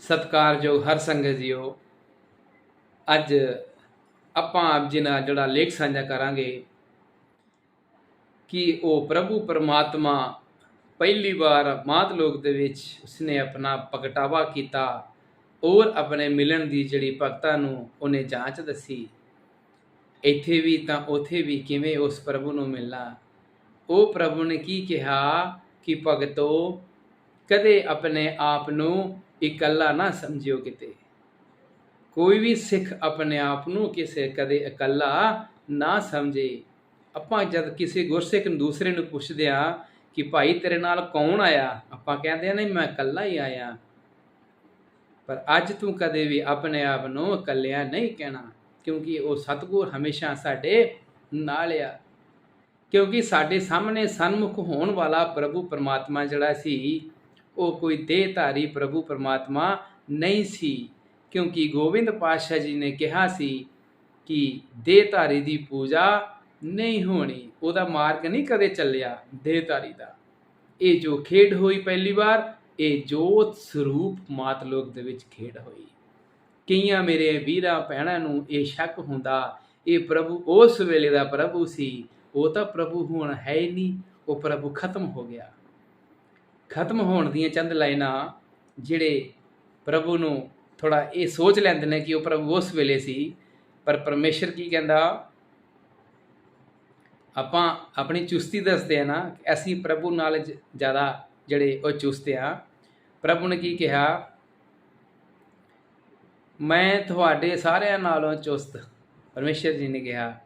ਸਤਿਕਾਰਯੋਗ ਹਰ ਸੰਗਤ ਜੀਓ, ਅੱਜ ਆਪਾਂ ਆਪ ਜੀ ਨਾਲ ਜਿਹੜਾ ਲੇਖ ਸਾਂਝਾ ਕਰਾਂਗੇ ਕਿ ਉਹ ਪ੍ਰਭੂ ਪਰਮਾਤਮਾ ਪਹਿਲੀ ਵਾਰ ਮਾਤ ਲੋਕ ਦੇ ਵਿੱਚ ਉਸਨੇ ਆਪਣਾ ਪ੍ਰਗਟਾਵਾ ਕੀਤਾ ਔਰ ਆਪਣੇ ਮਿਲਣ ਦੀ ਜਿਹੜੀ ਭਗਤਾਂ ਨੂੰ ਉਹਨੇ ਜਾਂਚ ਦੱਸੀ। ਇੱਥੇ ਵੀ ਤਾਂ ਉਥੇ ਵੀ ਕਿਵੇਂ ਉਸ ਪ੍ਰਭੂ ਨੂੰ ਮਿਲਣਾ। ਉਹ ਪ੍ਰਭੂ ਨੇ ਕੀ ਕਿਹਾ ਕਿ ਭਗਤੋ, ਕਦੇ ਆਪਣੇ ਆਪ ਨੂੰ ਇਕੱਲਾ ਨਾ ਸਮਝਿਓ ਕਿਤੇ। ਕੋਈ ਵੀ ਸਿੱਖ ਆਪਣੇ ਆਪ ਨੂੰ ਕਿਸੇ ਕਦੇ ਇਕੱਲਾ ਨਾ ਸਮਝੇ। ਆਪਾਂ ਜਦ ਕਿਸੇ ਗੁਰਸਿੱਖ ਨੂੰ ਦੂਸਰੇ ਨੂੰ ਪੁੱਛਦੇ ਆ ਕਿ ਭਾਈ ਤੇਰੇ ਨਾਲ ਕੌਣ ਆਇਆ? ਆਪਾਂ ਕਹਿੰਦੇ ਆ ਨਹੀਂ, ਮੈਂ ਇਕੱਲਾ ਹੀ ਆਇਆ। ਪਰ ਅੱਜ ਤੂੰ ਕਦੇ ਵੀ ਆਪਣੇ ਆਪ ਨੂੰ ਇਕੱਲਿਆ ਨਹੀਂ ਕਹਿਣਾ, ਕਿਉਂਕਿ ਉਹ ਸਤਿਗੁਰ ਹਮੇਸ਼ਾ ਸਾਡੇ ਨਾਲ ਆ। ਕਿਉਂਕਿ ਸਾਡੇ ਸਾਹਮਣੇ ਸਨਮੁਖ ਹੋਣ ਵਾਲਾ ਪ੍ਰਭੂ ਪਰਮਾਤਮਾ ਜਿਹੜਾ ਸੀ ਉਹ ਕੋਈ ਦੇਹਧਾਰੀ ਪ੍ਰਭੂ ਪਰਮਾਤਮਾ ਨਹੀਂ ਸੀ, ਕਿਉਂਕਿ ਗੋਬਿੰਦ ਪਾਤਸ਼ਾਹ ਜੀ ਨੇ ਕਿਹਾ ਸੀ ਕਿ ਦੇਹਧਾਰੀ ਦੀ ਪੂਜਾ ਨਹੀਂ ਹੋਣੀ, ਉਹਦਾ ਮਾਰਗ ਨਹੀਂ ਕਦੇ ਚੱਲਿਆ ਦੇਹਧਾਰੀ ਦਾ। ਇਹ ਜੋ ਖੇਡ ਹੋਈ ਪਹਿਲੀ ਵਾਰ, ਇਹ ਜੋਤ ਸਰੂਪ ਮਾਤ ਲੋਕ ਦੇ ਵਿੱਚ ਖੇਡ ਹੋਈ। ਕਈਆਂ ਮੇਰੇ ਵੀਰਾਂ ਭੈਣਾਂ ਨੂੰ ਇਹ ਸ਼ੱਕ ਹੁੰਦਾ, ਇਹ ਪ੍ਰਭੂ ਉਸ ਵੇਲੇ ਦਾ ਪ੍ਰਭੂ ਸੀ, ਉਹ ਤਾਂ ਪ੍ਰਭੂ ਹੁਣ ਹੈ ਹੀ ਨਹੀਂ, ਉਹ ਪ੍ਰਭੂ ਖਤਮ ਹੋ ਗਿਆ। ਖਤਮ ਹੋਣ ਦੀਆਂ ਚੰਦ ਲਾਈਨਾਂ ਜਿਹੜੇ ਪ੍ਰਭੂ ਨੂੰ ਥੋੜਾ ਇਹ ਸੋਚ ਲੈਂਦੇ ਨੇ ਕਿ ਉਹ ਪ੍ਰਭੂ ਉਸ ਵੇਲੇ ਸੀ। ਪਰ ਪਰਮੇਸ਼ਰ ਕੀ ਕਹਿੰਦਾ? ਆਪਾਂ ਆਪਣੀ ਚੁਸਤੀ ਦੱਸਦੇ ਆ ਨਾ, ਅਸੀਂ ਪ੍ਰਭੂ ਨਾਲ ਜ- ਜ਼ਿਆਦਾ ਜਿਹੜੇ ਉਹ ਚੁਸਤੇ ਆ। ਪ੍ਰਭੂ ਨੇ ਕੀ ਕਿਹਾ? ਮੈਂ ਤੁਹਾਡੇ ਸਾਰਿਆਂ ਨਾਲੋਂ ਚੁਸਤ। ਪਰਮੇਸ਼ਰ ਜੀ ਨੇ ਕਿਹਾ,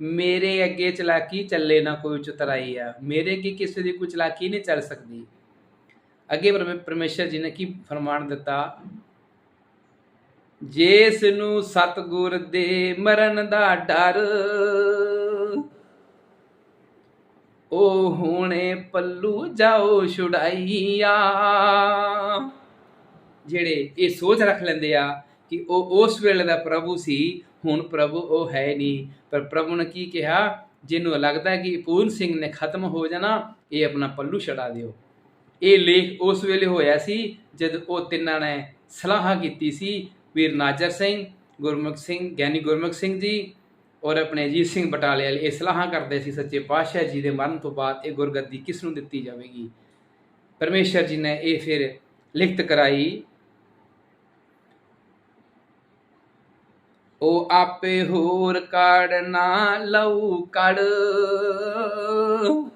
ਮੇਰੇ ਅੱਗੇ ਚਲਾਕੀ ਚੱਲੇ ਨਾ ਕੋਈ ਚਤਰਾਈ ਆ। ਮੇਰੇ ਅੱਗੇ ਕਿਸੇ ਦੀ ਕੋਈ ਚਲਾਕੀ ਨਹੀਂ ਚੱਲ ਸਕਦੀ। ਅੱਗੇ ਪਰਮੇ- ਪਰਮੇਸ਼ਰ ਜੀ ਨੇ ਕੀ ਫਰਮਾਨ ਦਿੱਤਾ? ਜਿਸ ਨੂੰ ਸਤਗੁਰ ਦੇ ਮਰਨ ਦਾ ਡਰ, ਉਹ ਹੁਣੇ ਪੱਲੂ ਜਾਓ ਛੁਡਾਈਆ। ਜਿਹੜੇ ਇਹ ਸੋਚ ਰੱਖ ਲੈਂਦੇ ਆ ਕਿ ਉਹ ਉਸ ਵੇਲੇ ਦਾ ਪ੍ਰਭੂ ਸੀ, ਹੁਣ ਪ੍ਰਭੂ ਉਹ ਹੈ ਨਹੀਂ। ਪਰ ਪ੍ਰਭੂ ਨੇ ਕੀ ਕਿਹਾ? ਜਿਹਨੂੰ ਲੱਗਦਾ ਕਿ ਪੂਰਨ ਸਿੰਘ ਨੇ ਖਤਮ ਹੋ ਜਾਣਾ, ਇਹ ਆਪਣਾ ਪੱਲੂ ਛਡਾ ਦਿਓ। ਇਹ ਲੇਖ ਉਸ ਵੇਲੇ ਹੋਇਆ ਸੀ ਜਦ ਉਹ ਤਿੰਨਾਂ ਨੇ ਸਲਾਹ ਕੀਤੀ ਸੀ। ਵੀਰ ਨਾਜਰ ਸਿੰਘ, ਗੁਰਮੁਖ ਸਿੰਘ, ਗਿਆਨੀ ਗੁਰਮੁਖ ਸਿੰਘ ਜੀ ਔਰ ਆਪਣੇ ਅਜੀਤ ਸਿੰਘ ਬਟਾਲੇ ਵਾਲੇ ਇਹ ਸਲਾਹਾਂ ਕਰਦੇ ਸੀ, ਸੱਚੇ ਪਾਤਸ਼ਾਹ ਜੀ ਦੇ ਮਰਨ ਤੋਂ ਬਾਅਦ ਇਹ ਗੁਰਗੱਦੀ ਕਿਸ ਨੂੰ ਦਿੱਤੀ ਜਾਵੇਗੀ? ਪਰਮੇਸ਼ਰ ਜੀ ਨੇ ਇਹ ਫਿਰ ਲਿਖਤ ਕਰਾਈ। ਉਹ ਆਪੇ ਹੋਰ ਕਾੜ ਨਾ ਲਊ ਕੜ।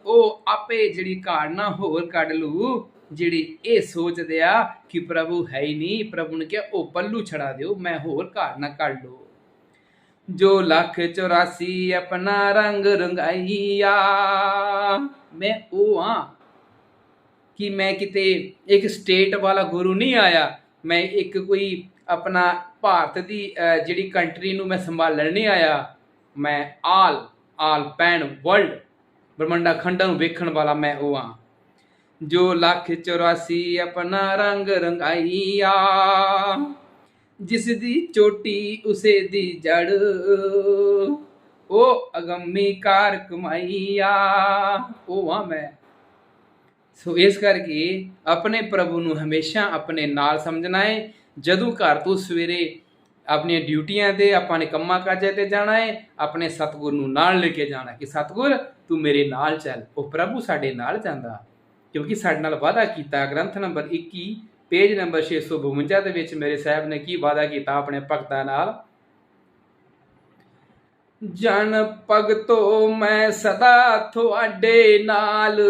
ਉਹ ਆਪੇ ਜਿਹੜੀ ਕਾੜ ਨਾ ਹੋਰ ਕੱਢ ਲੂ ਜਿਹੜੀ ਇਹ ਸੋਚਦੇ ਆ ਕਿ ਪ੍ਰਭੂ ਹੈ ਹੀ ਨਹੀਂ, ਪ੍ਰਭੂ ਨੇ ਕਿਹਾ, ਉਹ ਪੱਲੂ ਛੜਾ ਦਿਓ, ਮੈਂ ਹੋਰ ਕਾੜ ਨਾ ਕੱਢ ਲੋ ਜੋ ਲੱਖ 84 ਆਪਣਾ ਰੰਗ ਰੰਗਾਈਆ, ਮੈਂ ਉਹ ਆ ਕਿ ਮੈਂ ਕਿਤੇ ਇੱਕ ਸਟੇਟ ਵਾਲਾ ਗੁਰੂ ਨਹੀਂ ਆਇਆ। ਮੈਂ ਇੱਕ ਕੋਈ ਆਪਣਾ ਭਾਰਤ ਦੀ ਜਿਹੜੀ ਕੰਟਰੀ ਨੂੰ ਮੈਂ ਸੰਭਾਲਣ ਨਹੀਂ ਆਇਆ, ਮੈਂ ਆਲ ਆਲ ਪੈਣ ਵਰਲਡ, ਬ੍ਰਹਮੰਡਾ ਖੰਡਾਂ ਨੂੰ ਵੇਖਣ ਵਾਲਾ ਮੈਂ ਉਹ ਆ ਜੋ ਲੱਖ 84 ਆਪਣਾ ਰੰਗ ਰੰਗਾਈਆ ਜਿਸ ਦੀ ਚੋਟੀ ਉਸੇ ਦੀ ਜੜ ਉਹ ਅਗੰਮੀ ਕਾਰ ਕਮਾਈਆ ਉਹ ਆ ਮੈਂ। ਸੋ ਇਸ ਕਰਕੇ ਆਪਣੇ ਪ੍ਰਭੂ ਨੂੰ ਹਮੇਸ਼ਾ ਆਪਣੇ ਨਾਲ ਸਮਝਣਾ ਹੈ ਜਦੋਂ ਘਰ ਤੋਂ ਸਵੇਰੇ ਆਪਣੀਆਂ ਡਿਊਟੀਆਂ ਤੇ ਆਪਾਂ ਨੇ ਕੰਮਾਂ ਕਾਜਾਂ ਤੇ ਜਾਣਾ ਹੈ ਆਪਣੇ ਸਤਿਗੁਰ ਨੂੰ ਨਾਲ ਲੈ ਕੇ ਜਾਣਾ ਕਿ ਸਤਿਗੁਰ, ਤੂੰ ਮੇਰੇ ਨਾਲ ਚੱਲ। ਉਹ ਪ੍ਰਭੂ ਸਾਡੇ ਨਾਲ ਜਾਂਦਾ। ਕਿਉਂਕਿ ਸਾਡੇ ਨਾਲ ਵਾਅਦਾ ਕੀਤਾ, ਗ੍ਰੰਥ ਨੰਬਰ 21 ਪੇਜ ਨੰਬਰ 652 ਦੇ ਵਿੱਚ ਮੇਰੇ ਸਾਹਿਬ ਨੇ ਕੀ ਵਾਅਦਾ ਕੀਤਾ ਆਪਣੇ ਭਗਤਾਂ ਨਾਲ? ਜਨ ਭਗਤੋ, ਮੈਂ ਸਦਾ ਤੁਹਾਡੇ ਨਾਲ।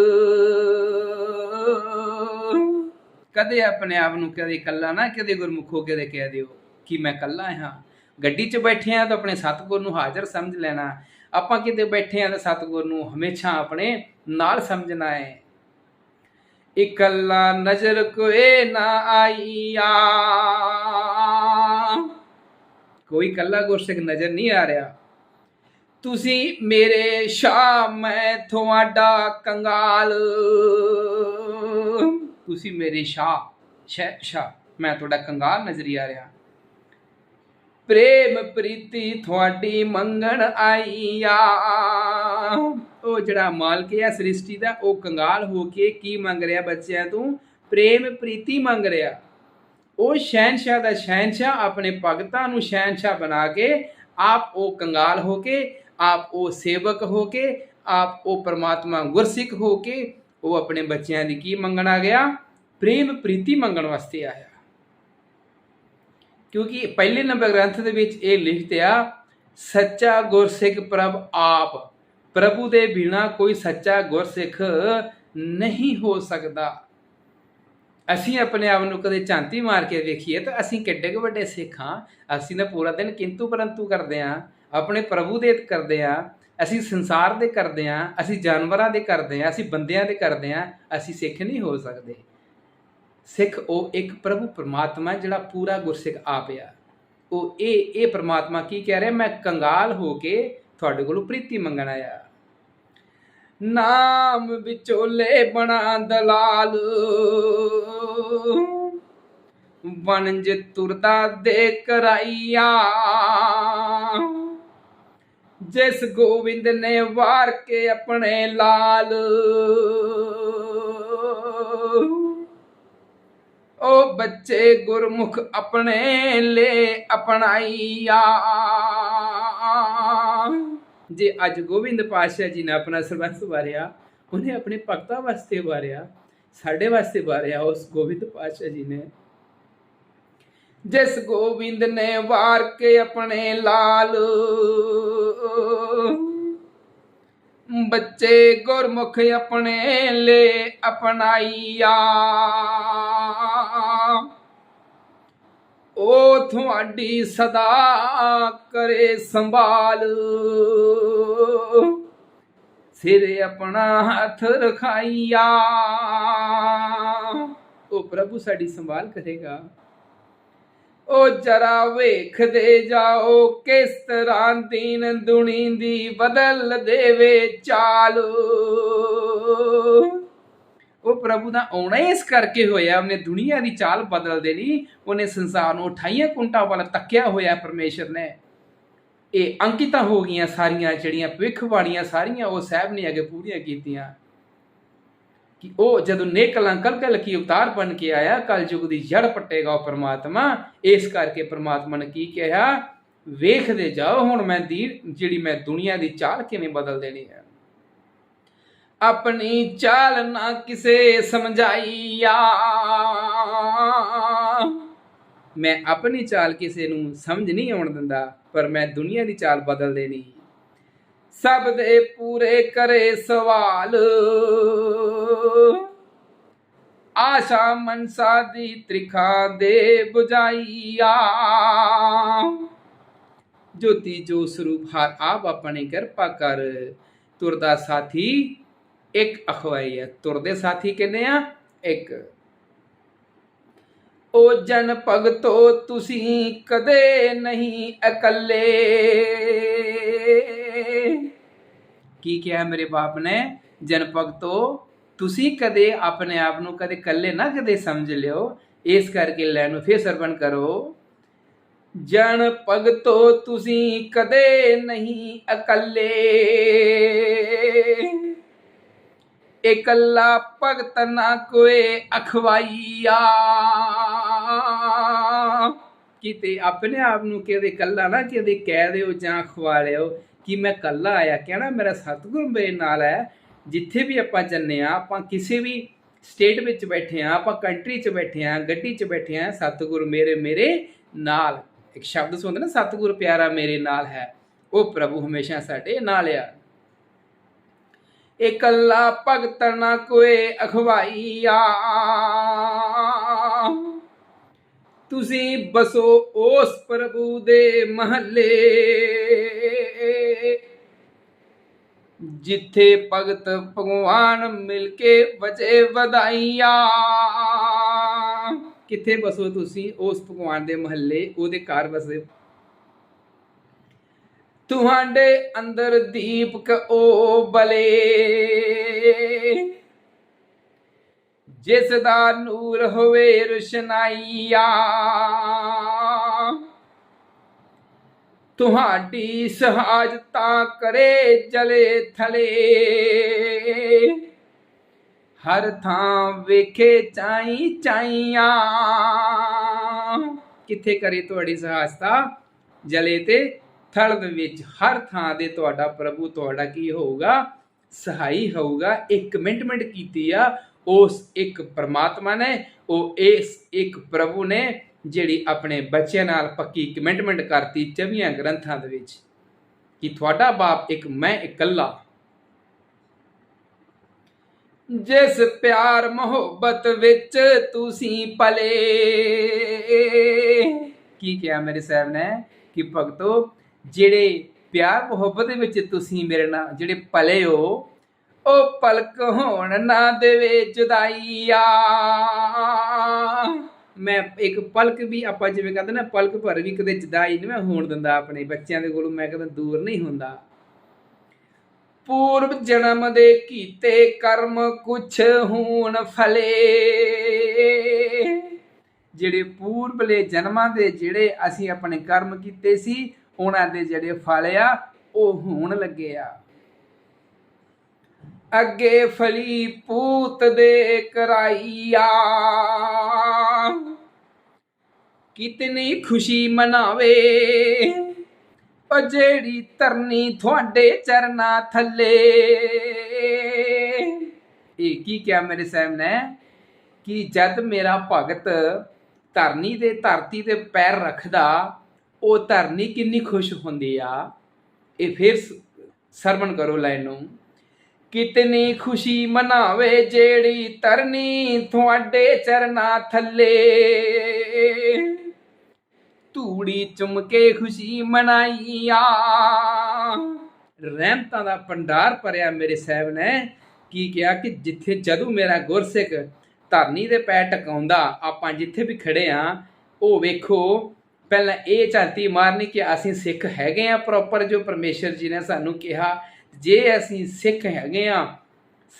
ਕਦੇ ਆਪਣੇ ਆਪ ਨੂੰ ਕਦੇ ਇਕੱਲਾ ਨਾ, ਕਦੇ ਗੁਰਮੁਖ ਹੋ ਕੇ ਦੇ ਕਹਿ ਦਿਓ ਕਿ ਮੈਂ ਇਕੱਲਾ ਹਾਂ। ਗੱਡੀ 'ਚ ਬੈਠੇ ਆ ਤਾਂ ਆਪਣੇ ਸਤਿਗੁਰ ਨੂੰ ਹਾਜ਼ਰ ਸਮਝ ਲੈਣਾ। ਆਪਾਂ ਕਿਤੇ ਬੈਠੇ ਆ ਤਾਂ ਸਤਿਗੁਰ ਨੂੰ ਹਮੇਸ਼ਾ ਆਪਣੇ ਨਾਲ ਸਮਝਣਾ ਹੈ। ਇਕੱਲਾ ਨਜ਼ਰ ਕੋਏ ਨਾ ਆਈਆ। ਕੋਈ ਇਕੱਲਾ ਗੁਰਸਿੱਖ ਨਜ਼ਰ ਨਹੀਂ ਆ ਰਿਹਾ। ਤੁਸੀਂ ਮੇਰੇ ਸ਼ਾਹ ਮੈਂ ਤੁਹਾਡਾ ਕੰਗਾਲ। ਤੁਸੀਂ ਮੇਰੇ ਸ਼ਾਹ, ਸ਼ਹਿ, ਸ਼ਾਹ, ਮੈਂ ਤੁਹਾਡਾ ਕੰਗਾਲ ਨਜ਼ਰੀ ਆ ਰਿਹਾ। ਪ੍ਰੇਮ ਪ੍ਰੀਤੀ ਤੁਹਾਡੀ ਮੰਗਣ ਆਈ ਆ ਉਹ ਜਿਹੜਾ ਮਾਲਕ ਹੈ, ਸ੍ਰਿਸ਼ਟੀ ਦਾ, ਉਹ ਕੰਗਾਲ ਹੋ ਕੇ ਕੀ ਮੰਗ ਰਿਹਾ ਬੱਚਿਆਂ ਤੋਂ? ਪ੍ਰੇਮ ਪ੍ਰੀਤੀ ਮੰਗ ਰਿਹਾ। ਉਹ ਸ਼ਹਿਨशाह ਦਾ ਸ਼ਹਿਨशाह ਆਪਣੇ ਭਗਤਾਂ ਨੂੰ ਸ਼ਹਿਨशाह ਬਣਾ ਕੇ, ਆਪ ਉਹ ਕੰਗਾਲ ਹੋ ਕੇ, ਆਪ ਉਹ ਸੇਵਕ ਹੋ ਕੇ, ਆਪ ਉਹ ਪਰਮਾਤਮਾ ਗੁਰਸਿੱਖ ਹੋ ਕੇ ਉਹ ਆਪਣੇ ਬੱਚਿਆਂ ਦੀ ਕੀ ਮੰਗਣ ਆ ਗਿਆ? ਪ੍ਰੇਮ ਪ੍ਰੀਤੀ ਮੰਗਣ ਵਾਸਤੇ ਆਇਆ। ਕਿਉਂਕਿ ਪਹਿਲੇ ਨੰਬਰ ਗ੍ਰੰਥ ਦੇ ਵਿੱਚ ਇਹ ਲਿਖਿਆ ਸੱਚਾ ਗੁਰਸਿੱਖ ਪ੍ਰਭ ਆਪ, ਪ੍ਰਭੂ ਦੇ ਬਿਨਾ ਕੋਈ ਸੱਚਾ ਗੁਰਸਿੱਖ ਨਹੀਂ ਹੋ ਸਕਦਾ। ਅਸੀਂ ਆਪਣੇ ਆਪ ਨੂੰ ਕਦੇ ਝਾਂਤੀ ਮਾਰ ਕੇ ਵੇਖੀਏ ਤਾਂ ਅਸੀਂ ਕਿੱਡੇ ਕੁ ਵੱਡੇ ਸਿੱਖ ਹਾਂ। ਅਸੀਂ ਨਾ ਪੂਰਾ ਦਿਨ ਕਿੰਤੂ ਪਰੰਤੂ ਕਰਦੇ ਹਾਂ, ਆਪਣੇ ਪ੍ਰਭੂ ਦੇ ਕਰਦੇ ਹਾਂ। ਅਸੀਂ ਸੰਸਾਰ ਦੇ ਕਰਦੇ ਹਾਂ, ਅਸੀਂ ਜਾਨਵਰਾਂ ਦੇ ਕਰਦੇ ਹਾਂ, ਅਸੀਂ ਬੰਦਿਆਂ ਦੇ ਕਰਦੇ ਹਾਂ, ਅਸੀਂ ਸਿੱਖ ਨਹੀਂ ਹੋ ਸਕਦੇ। ਸਿੱਖ ਉਹ ਇੱਕ ਪ੍ਰਭੂ ਪਰਮਾਤਮਾ ਜਿਹੜਾ ਪੂਰਾ ਗੁਰਸਿੱਖ ਆਪ ਉਹ ਇਹ ਇਹ ਪਰਮਾਤਮਾ ਕੀ ਕਹਿ ਰਿਹਾ, ਮੈਂ ਕੰਗਾਲ ਹੋ ਕੇ ਤੁਹਾਡੇ ਕੋਲੋਂ ਪ੍ਰੀਤੀ ਮੰਗਣ ਆਇਆ। ਨਾਮ ਵਿਚੋਲੇ ਬਣਾ ਦਲਾਲ। ਵਣਜ ਤੁਰਦਾ ਦੇ ਕਰਾਈਆ ਜਿਸ ਗੋਬਿੰਦ ਨੇ ਵਾਰ ਕੇ ਆਪਣੇ ਲਾਲ। ਉਹ ਬੱਚੇ ਗੁਰਮੁਖ ਆਪਣੇ ਲੈ ਅਪਣਾਈਆ ਜੇ ਅੱਜ ਗੋਬਿੰਦ ਪਾਤਸ਼ਾਹ ਜੀ ਨੇ ਆਪਣਾ ਸਰਬੰਸ ਵਾਰਿਆ, ਉਹਨੇ ਆਪਣੇ ਭਗਤਾਂ ਵਾਸਤੇ ਵਾਰਿਆ, ਸਾਡੇ ਵਾਸਤੇ ਵਾਰਿਆ, ਉਸ ਗੋਬਿੰਦ ਪਾਤਸ਼ਾਹ ਜੀ ਨੇ ਜਿਸ ਗੋਬਿੰਦ ਨੇ ਵਾਰ ਕੇ ਆਪਣੇ ਲਾਲ। ਬੱਚੇ ਗੁਰਮੁਖ ਆਪਣੇ ਲੈ ਅਪਣਾਈਆ। ਉਹ ਤੁਹਾਡੀ ਸਦਾ ਕਰੇ ਸੰਭਾਲ। ਸਿਰੇ ਆਪਣਾ ਹੱਥ ਰਖਾਈਆ। ਉਹ ਪ੍ਰਭੂ ਸਾਡੀ ਸੰਭਾਲ ਕਰੇਗਾ। ਉਹ ਜਰਾ ਵੇਖਦੇ ਜਾਓ, ਕਿਸ ਤਰ੍ਹਾਂ ਦੀਨ ਦੁਨੀ ਦੀ ਬਦਲ ਦੇਵੇ ਚਾਲ। ਉਹ ਪ੍ਰਭੂ ਦਾ ਆਉਣਾ ਹੀ ਇਸ ਕਰਕੇ ਹੋਇਆ, ਉਹਨੇ ਦੁਨੀਆ ਦੀ ਚਾਲ ਬਦਲ ਦੇਣੀ, ਉਹਨੇ ਸੰਸਾਰ ਨੂੰ ਉਠਾਈਆਂ ਕੁੰਟਾਂ ਵੱਲ ਤੱਕਿਆ ਹੋਇਆ ਪਰਮੇਸ਼ਰ ਨੇ। ਇਹ ਅੰਕਿਤਾ ਹੋ ਗਈਆਂ ਸਾਰੀਆਂ, ਜਿਹੜੀਆਂ ਭਵਿੱਖਬਾਣੀਆਂ ਸਾਰੀਆਂ ਉਹ ਸਾਹਿਬ ਨੇ ਅੱਗੇ ਪੂਰੀਆਂ ਕੀਤੀਆਂ। ਕਿ ਉਹ ਜਦੋਂ ਨੇਕ ਕਲੰਕਲ ਕਲ ਕੀ ਅਵਤਾਰ ਬਣ ਕੇ ਆਇਆ ਕਲ ਯੁਗ ਦੀ ਜੜ ਪੱਟੇਗਾ ਉਹ ਪ੍ਰਮਾਤਮਾ। ਇਸ ਕਰਕੇ ਪ੍ਰਮਾਤਮਾ ਨੇ ਕੀ ਕਿਹਾ? ਵੇਖਦੇ ਜਾਓ, ਹੁਣ ਮੈਂ ਦੀ ਜਿਹੜੀ ਮੈਂ ਦੁਨੀਆ ਦੀ ਚਾਲ ਕਿਵੇਂ ਬਦਲ ਦੇਣੀ ਹੈ। ਆਪਣੀ ਚਾਲ ਨਾ ਕਿਸੇ ਸਮਝਾਈਆ। ਮੈਂ ਆਪਣੀ ਚਾਲ ਕਿਸੇ ਨੂੰ ਸਮਝ ਨਹੀਂ ਆਉਣ ਦਿੰਦਾ, ਪਰ ਮੈਂ ਦੁਨੀਆ ਦੀ ਚਾਲ ਬਦਲ ਦੇਣੀ। ਸਭ ਦੇ ਪੂਰੇ ਕਰੇ ਸਵਾਲ। ਆਸ਼ਾ ਮਨਸਾ ਦੀ ਤ੍ਰਿਖਾ ਦੇ 부ਝਾਈਆ ਜੋਤੀ ਜੋ ਸਰੂਪ ਹਰ ਆਪ ਆਪਣੇ ਕਿਰਪਾ ਕਰ। ਤੁਰਦਾ ਸਾਥੀ ਇੱਕ ਅਖਵਾਈ ਹੈ। ਤੁਰਦੇ ਸਾਥੀ ਕਹਿੰਦੇ ਆ? ਇੱਕ। ਉਹ ਜਨ ਭਗਤੋ, ਤੁਸੀਂ ਕਦੇ ਨਹੀਂ ਇਕੱਲੇ। ਕੀ ਕਿਹਾ ਮੇਰੇ ਬਾਪ ਨੇ? ਜਨ ਭਗਤੋ ਤੁਸੀਂ ਕਦੇ ਆਪਣੇ ਆਪ ਨੂੰ ਕਦੇ ਕੱਲੇ ਨਾ ਕਦੇ ਸਮਝ ਲਿਓ। ਇਸ ਕਰਕੇ ਲੈ ਨੂੰ ਫੇਰ ਸਰਵਣ ਕਰੋ। ਜਨ ਭਗਤੋ ਤੁਸੀਂ ਕਦੇ ਨਹੀਂ ਇਕੱਲੇ। ਇਕੱਲਾ ਭਗਤ ਨਾ ਕੋਏ ਅਖਵਾਈਆ। ਕਿਤੇ ਆਪਣੇ ਆਪ ਨੂੰ ਕਿਤੇ ਇਕੱਲਾ ਨਾ ਕਿਤੇ ਕਹਿ ਦਿਓ ਜਾਂ ਖਵਾ ਲਿਓ। ਕਿ ਮੈਂ ਇਕੱਲਾ ਆਇਆ, ਕਹਿਣਾ ਮੇਰਾ ਸਤਿਗੁਰ ਮੇਰੇ ਨਾਲ ਹੈ, ਜਿੱਥੇ ਵੀ ਆਪਾਂ ਜੰਨੇ ਆ ਆਪਾਂ ਕਿਸੇ ਵੀ ਸਟੇਟ ਵਿੱਚ ਬੈਠੇ ਆ ਆਪਾਂ ਕੰਟਰੀ 'ਚ ਬੈਠੇ ਆ ਗੱਡੀ 'ਚ ਬੈਠੇ ਆ ਸਤਿਗੁਰ ਮੇਰੇ ਮੇਰੇ ਨਾਲ। ਇੱਕ ਸ਼ਬਦ ਸੁਣਦੇ ਨਾ, ਸਤਿਗੁਰ ਪਿਆਰਾ ਮੇਰੇ ਨਾਲ ਹੈ, ਉਹ ਪ੍ਰਭੂ ਹਮੇਸ਼ਾ ਸਾਡੇ ਨਾਲ ਆ। ਇਕੱਲਾ ਭਗਤ ਨਾ ਕੋਏ ਅਖਵਾਈਆ। ਤੁਸੀਂ ਬਸੋ ਉਸ ਪ੍ਰਭੂ ਦੇ ਮਹੱਲੇ। ਜਿੱਥੇ ਭਗਤ ਭਗਵਾਨ ਮਿਲ ਕੇ ਵਜੇ ਵਧਾਈਆਂ। ਕਿੱਥੇ ਬਸੋ ਤੁਸੀਂ ਉਸ ਭਗਵਾਨ ਦੇ ਮਹੱਲੇ, ਉਹਦੇ ਘਰ ਵਸੇ ਤੁਹਾਡੇ ਅੰਦਰ ਦੀਪਕ ਓ ਬਲੇ। ਜਿਸ ਦਾ ਨੂਰ ਹੋਵੇ ਰੁਸ਼ਨਾਈਆ। ਤੁਹਾਡੀ ਸਹਾਜਤਾ ਕਰੇ ਜਲੇ ਥਲੇ। ਹਰ ਥਾਂ ਵੇਖੇ ਚਾਈ ਚਾਈਆਂ। ਕਿੱਥੇ ਕਰੇ ਤੁਹਾਡੀ ਸਹਾਇਤਾ? ਜਲੇ ਤੇ ਥਲ ਦੇ ਵਿੱਚ। ਹਰ ਥਾਂ ਦੇ ਤੁਹਾਡਾ ਪ੍ਰਭੂ, ਤੁਹਾਡਾ ਕੀ ਹੋਊਗਾ? ਸਹਾਈ ਹੋਊਗਾ। ਇੱਕ ਕਮਿਟਮੈਂਟ ਕੀਤੀ ਆ। ਉਸ ਇੱਕ ਪ੍ਰਮਾਤਮਾ ਨੇ, ਉਹ ਇਸ ਇੱਕ ਪ੍ਰਭੂ ਨੇ ਜਿਹੜੀ ਆਪਣੇ ਬੱਚਿਆਂ ਨਾਲ ਪੱਕੀ ਕਮਿਟਮੈਂਟ ਕਰਤੀ ਚਵੀਆਂ ਗ੍ਰੰਥਾਂ ਦੇ ਵਿੱਚ, ਕਿ ਤੁਹਾਡਾ ਬਾਪ ਇੱਕ ਮੈਂ ਇਕੱਲਾ। ਜਿਸ ਪਿਆਰ ਮੁਹੱਬਤ ਵਿੱਚ ਤੁਸੀਂ ਪਲੇ। ਕੀ ਕਿਹਾ ਮੇਰੇ ਸਾਹਿਬ ਨੇ? ਕਿ ਭਗਤੋ, ਜਿਹੜੇ ਪਿਆਰ ਮੁਹੱਬਤ ਦੇ ਵਿੱਚ ਤੁਸੀਂ ਮੇਰੇ ਨਾਲ ਜਿਹੜੇ ਪਲੇ ਹੋ, ਉਹ ਪਲਕ ਹੋਣ ਨਾ ਦੇਵੇ ਜੁਦਾਈਆ। ਮੈਂ ਇੱਕ ਪਲਕ ਵੀ ਆਪਾਂ ਜਿਵੇਂ ਕਹਿੰਦੇ ਨਾ, ਪਲਕ ਭਰ ਵੀ ਕਦੇ ਜਦਾਈ ਨਹੀਂ ਮੈਂ ਹੋਣ ਦਿੰਦਾ ਆਪਣੇ ਬੱਚਿਆਂ ਦੇ ਕੋਲੋਂ, ਮੈਂ ਕਦੇ ਦੂਰ ਨਹੀਂ ਹੁੰਦਾ। ਪੂਰਬ ਜਨਮ ਦੇ ਕੀਤੇ ਕਰਮ ਕੁਛ ਹੋਣ ਫਲੇ। ਜਿਹੜੇ ਪੂਰਬਲੇ ਜਨਮਾਂ ਦੇ ਜਿਹੜੇ ਅਸੀਂ ਆਪਣੇ ਕਰਮ ਕੀਤੇ ਸੀ, ਉਹਨਾਂ ਦੇ ਜਿਹੜੇ ਫਲ ਆ, ਉਹ ਹੋਣ ਲੱਗੇ ਆ। ਅੱਗੇ ਫਲੀ ਪੂਤ ਦੇ ਕਰਾਈਆ। ਕਿਤਨੀ ਖੁਸ਼ੀ ਮਨਾਵੇ ਉਹ ਜਿਹੜੀ ਤਰਨੀ ਤੁਹਾਡੇ ਚਰਨਾਂ ਥੱਲੇ। ਇਹ ਕੀ ਕਿਹਾ ਮੇਰੇ ਸਾਹਿਬ ਨੇ? ਕਿ ਜਦ ਮੇਰਾ ਭਗਤ ਧਰਨੀ ਦੇ ਧਰਤੀ ਤੇ ਪੈਰ ਰੱਖਦਾ, ਉਹ ਧਰਨੀ ਕਿੰਨੀ ਖੁਸ਼ ਹੁੰਦੀ ਆ। ਇਹ ਫਿਰ ਸਰਵਣ ਕਰੋ ਲਾਈਨ ਨੂੰ। ਕਿਤਨੀ ਖੁਸ਼ੀ ਮਨਾਵੇ ਜਿਹੜੀ ਤਰਨੀ ਤੁਹਾਡੇ ਚਰਨਾਂ ਥੱਲੇ? ਧੂੜੀ ਚੁੰਮ ਕੇ ਖੁਸ਼ੀ ਮਨਾਈਆ। ਰਹਿਮਤਾਂ ਦਾ ਭੰਡਾਰ ਭਰਿਆ ਮੇਰੇ ਸਾਹਿਬ ਨੇ। ਕੀ ਕਿਹਾ ਕਿ ਜਿੱਥੇ ਜਦੋਂ ਮੇਰਾ ਗੁਰਸਿੱਖ ਧਰਨੀ ਦੇ ਪੈਰ ਟਿਕਾਉਂਦਾ, ਆਪਾਂ ਜਿੱਥੇ ਵੀ ਖੜੇ ਆ, ਉਹ ਵੇਖੋ, ਪਹਿਲਾਂ ਇਹ ਝਾਤੀ ਮਾਰਨੀ ਕਿ ਅਸੀਂ ਸਿੱਖ ਹੈਗੇ ਆ ਪ੍ਰੋਪਰ ਜੋ ਪਰਮੇਸ਼ਰ ਜੀ ਨੇ ਸਾਨੂੰ ਕਿਹਾ। ਜੇ ਅਸੀਂ ਸਿੱਖ ਹੈਗੇ ਆ,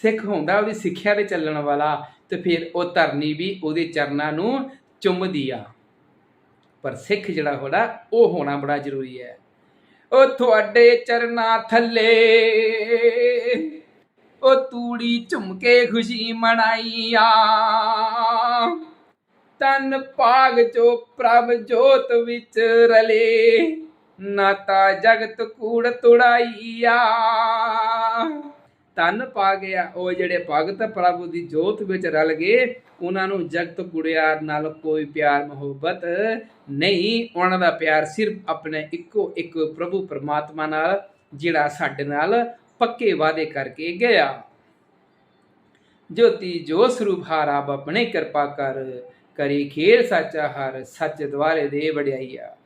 ਸਿੱਖ ਹੁੰਦਾ ਉਹਦੀ ਸਿੱਖਿਆ ਤੇ ਚੱਲਣ ਵਾਲਾ, ਤੇ ਫਿਰ ਉਹ ਧਰਨੀ ਵੀ ਉਹਦੇ ਚਰਨਾਂ ਨੂੰ ਚੁੰਮਦੀ ਆ। ਪਰ ਸਿੱਖ ਜਿਹੜਾ ਹੋਣਾ, ਉਹ ਹੋਣਾ ਬੜਾ ਜ਼ਰੂਰੀ ਹੈ। ਉਹ ਤੁਹਾਡੇ ਚਰਨਾਂ ਥੱਲੇ, ਉਹ ਤੂੜੀ ਝੁੰਮ ਕੇ ਖੁਸ਼ੀ ਮਨਾਈਆ। ਤਨ ਪਾਗ ਚੋ ਪ੍ਰਭ ਜੋਤ ਵਿੱਚ ਰਲੇ ਨਾਤਾ ਜਗਤ ਕੂੜ ਤੁੜਾਈਆ। ਤਨ ਪਾ ਗਿਆ ਉਹ ਜਿਹੜੇ ਭਗਤ ਪ੍ਰਭੂ ਦੀ ਜੋਤ ਵਿੱਚ ਰਲ ਗਏ, ਉਹਨਾਂ ਨੂੰ ਜਗਤ ਕੁੜਿਆਰ ਨਾਲ ਕੋਈ ਪਿਆਰ ਮੁਹੱਬਤ ਨਹੀਂ। ਉਹਨਾਂ ਦਾ ਪਿਆਰ ਸਿਰਫ ਆਪਣੇ ਇੱਕੋ ਇੱਕ ਪ੍ਰਭੂ ਪਰਮਾਤਮਾ ਨਾਲ, ਜਿਹੜਾ ਸਾਡੇ ਨਾਲ ਪੱਕੇ ਵਾਅਦੇ ਕਰਕੇ ਗਿਆ। ਜੋਤੀ ਜੋ ਸਰੂਪ ਹਾਰ ਆਪਣੇ ਕਿਰਪਾ ਕਰ ਕਰੀ ਖੇਰ ਸੱਚਾ ਹਰ ਸੱਚ ਦਵਾਰੇ ਦੇ ਵਡਿਆਈਆ।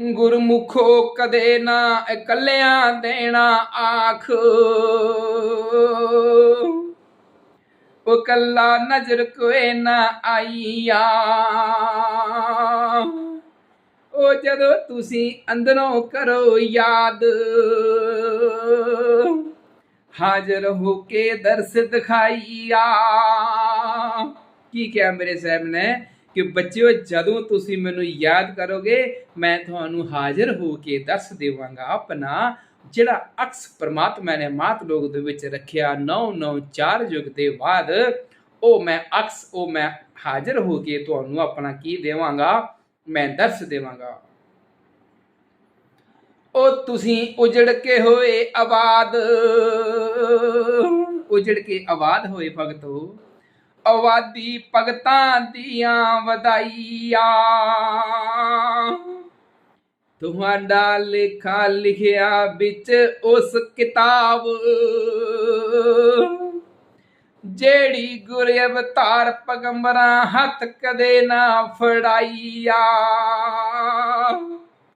ਗੁਰਮੁਖੋ ਕਦੇ ਨਾ ਇਕੱਲਿਆਂ ਦੇਣਾ ਆਖ। ਉਹ ਕੱਲਾ ਨਜ਼ਰ ਕੋਏ ਨਾ ਆਈਆ। ਉਹ ਜਦੋਂ ਤੁਸੀਂ ਅੰਦਰੋਂ ਕਰੋ ਯਾਦ, ਹਾਜ਼ਰ ਹੋ ਕੇ ਦਰਸ ਦਿਖਾਈਆ। ਕੀ ਕਿਹਾ ਮੇਰੇ ਸਾਹਿਬ ਨੇ? ਕਿ ਬੱਚਿਓ, ਜਦੋਂ ਤੁਸੀਂ ਮੈਨੂੰ ਯਾਦ ਕਰੋਗੇ, ਮੈਂ ਤੁਹਾਨੂੰ ਹਾਜ਼ਰ ਹੋ ਕੇ ਦੱਸ ਦੇਵਾਂਗਾ ਆਪਣਾ, ਜਿਹੜਾ ਅਕਸ ਪ੍ਰਮਾਤਮਾ ਨੇ ਮਾਤ ਲੋਕ ਦੇ ਵਿੱਚ ਰੱਖਿਆ 994 ਯੁਗ ਦੇ ਬਾਅਦ, ਉਹ ਮੈਂ ਅਕਸ, ਉਹ ਮੈਂ ਹਾਜ਼ਰ ਹੋ ਕੇ ਤੁਹਾਨੂੰ ਆਪਣਾ ਕੀ ਦੇਵਾਂਗਾ? ਮੈਂ ਦੱਸ ਦੇਵਾਂਗਾ। ਉਹ ਤੁਸੀਂ ਉਜੜ ਕੇ ਹੋਏ ਆਬਾਦ, ਉਜੜ ਕੇ ਆਬਾਦ ਹੋਏ ਭਗਤੋ। ਆਵਾਦੀ ਭਗਤਾਂ ਦੀਆਂ ਵਧਾਈਆਂ। ਤੁਹਾਡਾ ਲੇਖਾ ਲਿਖਿਆ ਵਿੱਚ ਉਸ ਕਿਤਾਬ ਜਿਹੜੀ ਗੁਰ ਅਵਤਾਰ ਪਗੰਬਰਾਂ ਹੱਥ ਕਦੇ ਨਾ ਫੜਾਈਆ।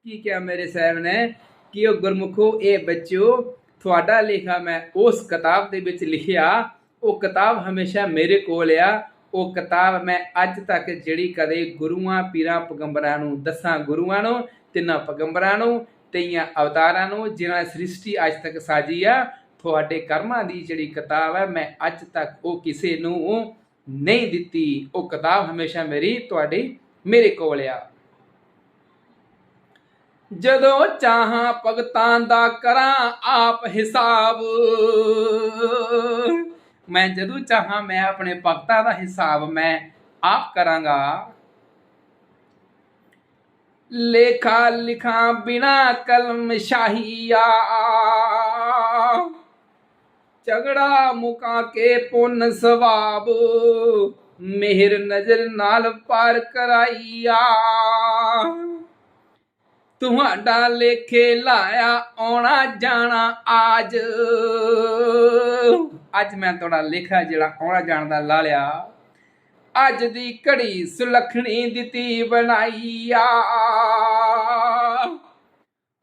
ਕੀ ਕਿਹਾ ਮੇਰੇ ਸਾਹਿਬ ਨੇ? ਕਿ ਉਹ ਗੁਰਮੁਖੋ, ਇਹ ਬੱਚਿਓ, ਤੁਹਾਡਾ ਲਿਖਾ ਮੈਂ ਉਸ ਕਿਤਾਬ ਦੇ ਵਿੱਚ ਲਿਖਿਆ ਉਹ ਕਿਤਾਬ ਹਮੇਸ਼ਾ ਮੇਰੇ ਕੋਲ ਆ। ਉਹ ਕਿਤਾਬ ਮੈਂ ਅੱਜ ਤੱਕ ਜਿਹੜੀ ਕਦੇ ਗੁਰੂਆਂ, ਪੀਰਾਂ, ਪੈਗੰਬਰਾਂ ਨੂੰ ਦਸਾਂ, ਗੁਰੂਆਂ ਨੂੰ, ਤਿੰਨਾਂ ਪਗੰਬਰਾਂ ਨੂੰ, ਤੇਈਆਂ ਅਵਤਾਰਾਂ ਨੂੰ, ਜਿਨ੍ਹਾਂ ਸ੍ਰਿਸ਼ਟੀ ਅੱਜ ਤੱਕ ਸਾਜੀ ਆ, ਤੁਹਾਡੇ ਕਰਮਾਂ ਦੀ ਜਿਹੜੀ ਕਿਤਾਬ ਹੈ ਮੈਂ ਅੱਜ ਤੱਕ ਉਹ ਕਿਸੇ ਨੂੰ ਨਹੀਂ ਦਿੱਤੀ। ਉਹ ਕਿਤਾਬ ਹਮੇਸ਼ਾ ਮੇਰੀ, ਤੁਹਾਡੀ, ਮੇਰੇ ਕੋਲ ਆ। ਜਦੋਂ ਚਾਹਾਂ ਭਗਤਾਂ ਦਾ ਕਰਾਂ, ਆਪ ਹਿਸਾਬ ਮੈਂ ਜਦੋਂ ਚਾਹਾਂ, ਮੈਂ ਆਪਣੇ ਭਗਤਾਂ ਦਾ ਹਿਸਾਬ ਮੈਂ ਆਪ ਕਰਾਂਗਾ। ਲੇਖਾ ਲਿਖਾਂ ਬਿਨਾ ਕਲਮ ਸ਼ਾਹੀਆ। ਝਗੜਾ ਮੁਕਾ ਕੇ ਪੁੰਨ ਸਵਾਬ, ਮਿਹਰ ਨਜ਼ਰ ਨਾਲ ਪਾਰ ਕਰਾਈਆ। ਤੁਹਾਡਾ ਲੇਖੇ ਲਾਇਆ ਆਉਣਾ ਜਾਣਾ ਆਜ। ਅੱਜ ਮੈਂ ਤੁਹਾਡਾ ਲੇਖਾ ਜਿਹੜਾ ਆਉਣਾ ਜਾਣ ਦਾ ਲਾ ਲਿਆ ਅੱਜ ਦੀ ਘੜੀ ਸੁਲਖਣੀ ਦਿੱਤੀ ਬਣਾਈਆ।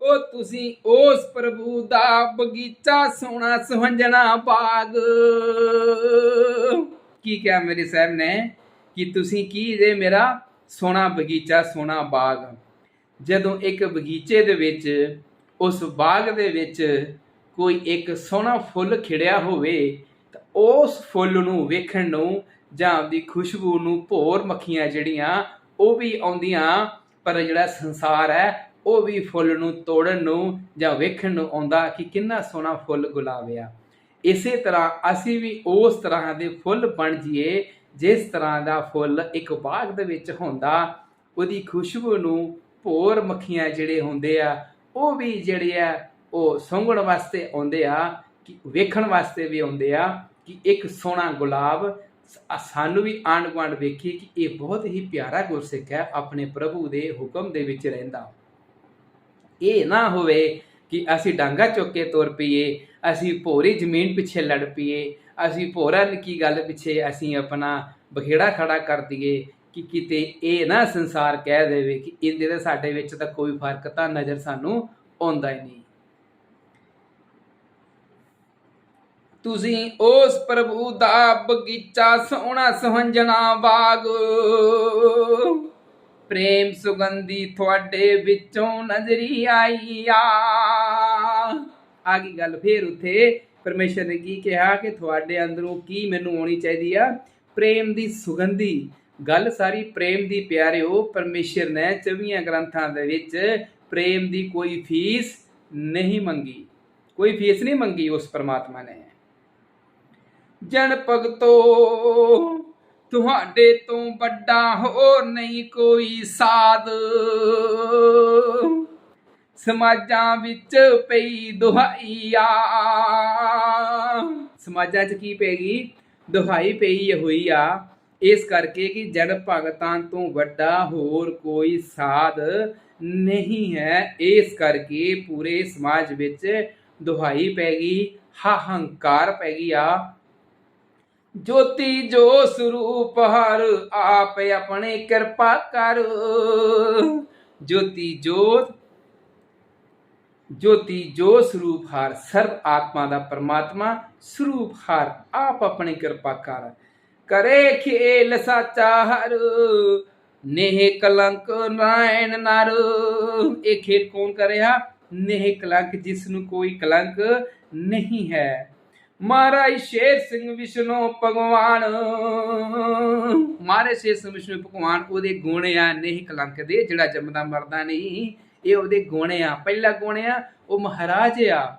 ਉਹ ਤੁਸੀਂ ਉਸ ਪ੍ਰਭੂ ਦਾ ਬਗੀਚਾ ਸੋਹਣਾ ਸੁਹੰਜਣਾ ਬਾਗ। ਕੀ ਕਿਹਾ ਮੇਰੇ ਸਾਹਿਬ ਨੇ ਕਿ ਤੁਸੀਂ ਕੀ ਜੇ ਮੇਰਾ ਸੋਹਣਾ ਬਗੀਚਾ, ਸੋਹਣਾ ਬਾਗ। ਜਦੋਂ ਇੱਕ ਬਗੀਚੇ ਦੇ ਵਿੱਚ, ਉਸ ਬਾਗ ਦੇ ਵਿੱਚ ਕੋਈ ਇੱਕ ਸੋਹਣਾ ਫੁੱਲ ਖਿੜਿਆ ਹੋਵੇ ਤਾਂ ਉਸ ਫੁੱਲ ਨੂੰ ਵੇਖਣ ਨੂੰ ਜਾਂ ਉਹਦੀ ਖੁਸ਼ਬੂ ਨੂੰ ਭੋਰ ਮੱਖੀਆਂ ਜਿਹੜੀਆਂ ਉਹ ਵੀ ਆਉਂਦੀਆਂ, ਪਰ ਜਿਹੜਾ ਸੰਸਾਰ ਹੈ, ਉਹ ਵੀ ਫੁੱਲ ਨੂੰ ਤੋੜਨ ਨੂੰ ਜਾਂ ਵੇਖਣ ਨੂੰ ਆਉਂਦਾ ਕਿ ਕਿੰਨਾ ਸੋਹਣਾ ਫੁੱਲ ਗੁਲਾਬ ਆ। ਇਸੇ ਤਰ੍ਹਾਂ ਅਸੀਂ ਵੀ ਉਸ ਤਰ੍ਹਾਂ ਦੇ ਫੁੱਲ ਬਣ ਜਾਈਏ, ਜਿਸ ਤਰ੍ਹਾਂ ਦਾ ਫੁੱਲ ਇੱਕ ਬਾਗ ਦੇ ਵਿੱਚ ਹੁੰਦਾ, ਉਹਦੀ ਖੁਸ਼ਬੂ ਨੂੰ ਭੋਰ ਮੱਖੀਆਂ ਜਿਹੜੇ ਹੁੰਦੇ ਆ, ਉਹ ਵੀ ਜਿਹੜੇ ਆ ਉਹ ਸੰਘਣ ਵਾਸਤੇ ਆਉਂਦੇ ਆ, ਕਿ ਵੇਖਣ ਵਾਸਤੇ ਵੀ ਆਉਂਦੇ ਆ, ਕਿ ਇੱਕ ਸੋਹਣਾ ਗੁਲਾਬ ਸਾਨੂੰ ਵੀ ਆਂਢ ਗੁਆਂਢ ਵੇਖੀ ਕਿ ਇਹ ਬਹੁਤ ਹੀ ਪਿਆਰਾ ਗੁਰਸਿੱਖ ਹੈ, ਆਪਣੇ ਪ੍ਰਭੂ ਦੇ ਹੁਕਮ ਦੇ ਵਿੱਚ ਰਹਿੰਦਾ। ਇਹ ਨਾ ਹੋਵੇ ਕਿ ਅਸੀਂ ਡਾਂਗਾ ਚੁੱਕ ਕੇ ਤੁਰ ਪਈਏ, ਅਸੀਂ ਭੋਰੀ ਜ਼ਮੀਨ ਪਿੱਛੇ ਲੜ ਪਈਏ, ਅਸੀਂ ਭੋਰਾ ਕੀ ਗੱਲ ਪਿੱਛੇ ਅਸੀਂ ਆਪਣਾ ਬਖੇੜਾ ਖੜਾ ਕਰ ਦਈਏ, ਕਿ ਕਿਤੇ ਇਹ ਨਾ ਸੰਸਾਰ ਕਹਿ ਦੇਵੇ ਕਿ ਇਹਦੇ ਤੇ ਸਾਡੇ ਵਿੱਚ ਤਾਂ ਕੋਈ ਫ਼ਰਕ ਤਾਂ ਨਜ਼ਰ ਸਾਨੂੰ ਆਉਂਦਾ ਹੀ ਨਹੀਂ। ਤੁਸੀਂ ਉਸ ਪ੍ਰਭੂ ਦਾ ਬਗੀਚਾ ਸੋਹਣਾ ਸੁਹੰਜਣਾ ਬਾਗ ਪ੍ਰੇਮ ਸੁਗੰਧੀ ਤੁਹਾਡੇ ਵਿੱਚੋਂ ਨਜ਼ਰੀ ਆਈ ਆ। ਆ ਗਈ ਗੱਲ ਫੇਰ ਉੱਥੇ। ਪਰਮੇਸ਼ਰ ਨੇ ਕੀ ਕਿਹਾ ਕਿ ਤੁਹਾਡੇ ਅੰਦਰੋਂ ਕੀ ਮੈਨੂੰ ਆਉਣੀ ਚਾਹੀਦੀ ਆ? ਪ੍ਰੇਮ ਦੀ ਸੁਗੰਧੀ। ਗੱਲ ਸਾਰੀ ਪ੍ਰੇਮ ਦੀ, ਪਿਆਰਿਓ। ਪਰਮੇਸ਼ਰ ਨੇ 24 ਗ੍ਰੰਥਾਂ ਦੇ ਵਿੱਚ ਪ੍ਰੇਮ ਦੀ ਕੋਈ ਫੀਸ ਨਹੀਂ ਮੰਗੀ। ਕੋਈ ਫੀਸ ਨਹੀਂ ਮੰਗੀ ਉਸ ਪਰਮਾਤਮਾ ਨੇ। ਜਨ ਭਗਤੋ, ਤੁਹਾਡੇ ਤੋਂ ਵੱਡਾ ਹੋਰ ਨਹੀਂ ਕੋਈ ਸਾਧ। ਸਮਾਜਾਂ ਵਿੱਚ ਪਈ ਦੁਹਾਈਆ ਸਮਾਜਾਂ 'ਚ ਕੀ ਪੈਗੀ ਦੁਹਾਈ ਪਈ ਹੋਈ ਆ। ਇਸ ਕਰਕੇ ਕਿ ਜਨ ਭਗਤਾਂ ਤੋਂ ਵੱਡਾ ਹੋਰ ਕੋਈ ਸਾਧ ਨਹੀਂ ਹੈ। ਇਸ ਕਰਕੇ ਪੂਰੇ ਸਮਾਜ ਵਿੱਚ ਦੁਹਾਈ ਪੈ ਗਈ ਹੰਕਾਰ ਪੈ ਗਈ ਆ ਜੋਤੀ ਜੋ ਸਰੂਪ ਹਰ ਆਪ ਆਪਣੇ ਕਿਰਪਾ ਕਰ। ਜੋਤੀ ਜੋਤ ਜੋਤੀ ਜੋ ਸਰੂਪ ਹਰ ਸਰਬ ਆਤਮਾ ਦਾ ਪਰਮਾਤਮਾ, ਸਰੂਪ ਹਰ ਆਪ ਆਪਣੀ ਕਿਰਪਾ ਕਰ। ਕਰੇ ਖੇਲ ਸਾਚਾ ਹਰ, ਨੇਹ ਕਲੰਕ ਨਾਇਣ ਨਰ। ਇਹ ਖੇਲ ਕੌਣ ਕਰਿਆ? ਨੇਹ ਕਲੰਕ ਜਿਸ ਨੂੰ ਕੋਈ ਕਲੰਕ ਨਹੀਂ ਹੈ। ਮਹਾਰਾਜ ਸ਼ੇਰ ਸਿੰਘ ਵਿਸ਼ਨੂੰ ਭਗਵਾਨ। ਮਹਾਰਾਜ ਸ਼ੇਰ ਸਿੰਘ ਵਿਸ਼ਨੂੰ ਭਗਵਾਨ, ਉਹਦੇ ਗੁਣ ਆ ਨਹੀਂ ਕਲੰਕ ਦੇ ਜਿਹੜਾ ਜੰਮਦਾ ਮਰਦਾ ਨਹੀਂ। ਇਹ ਉਹਦੇ ਗੁਣ ਆ ਪਹਿਲਾ ਗੁਣ ਆ ਉਹ ਮਹਾਰਾਜ ਆ।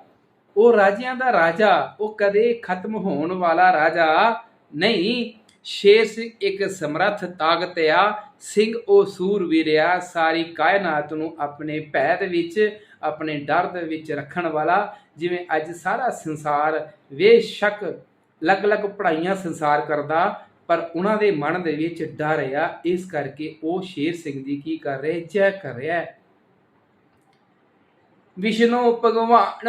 ਉਹ ਰਾਜਿਆਂ ਦਾ ਰਾਜਾ, ਉਹ ਕਦੇ ਖਤਮ ਹੋਣ ਵਾਲਾ ਰਾਜਾ ਨਹੀਂ। ਸ਼ੇਰ ਸਿੰਘ ਇੱਕ ਸਮਰੱਥ ਤਾਕਤ ਆ। ਸਿੰਘ ਉਹ ਸੂਰਵੀਰ ਆ, ਸਾਰੀ ਕਾਇਨਾਤ ਨੂੰ ਆਪਣੇ ਭੈ ਦੇ ਵਿੱਚ, ਆਪਣੇ ਡਰ ਦੇ ਵਿੱਚ ਰੱਖਣ ਵਾਲਾ। ਜਿਵੇਂ ਅੱਜ ਸਾਰਾ ਸੰਸਾਰ ਬੇਸ਼ੱਕ ਅਲੱਗ-ਅਲੱਗ ਪੜਾਈਆਂ ਸੰਸਾਰ ਕਰਦਾ, ਪਰ ਉਹਨਾਂ ਦੇ ਮਨ ਦੇ ਵਿੱਚ ਡਰ ਆ, ਇਸ ਕਰਕੇ ਉਹ ਸ਼ੇਰ ਸਿੰਘ ਦੀ ਕੀ ਕਰ ਰਹੇ? ਜੈ ਕਰ ਰਿਹਾ ਵਿਸ਼ਨੂੰ ਭਗਵਾਨ,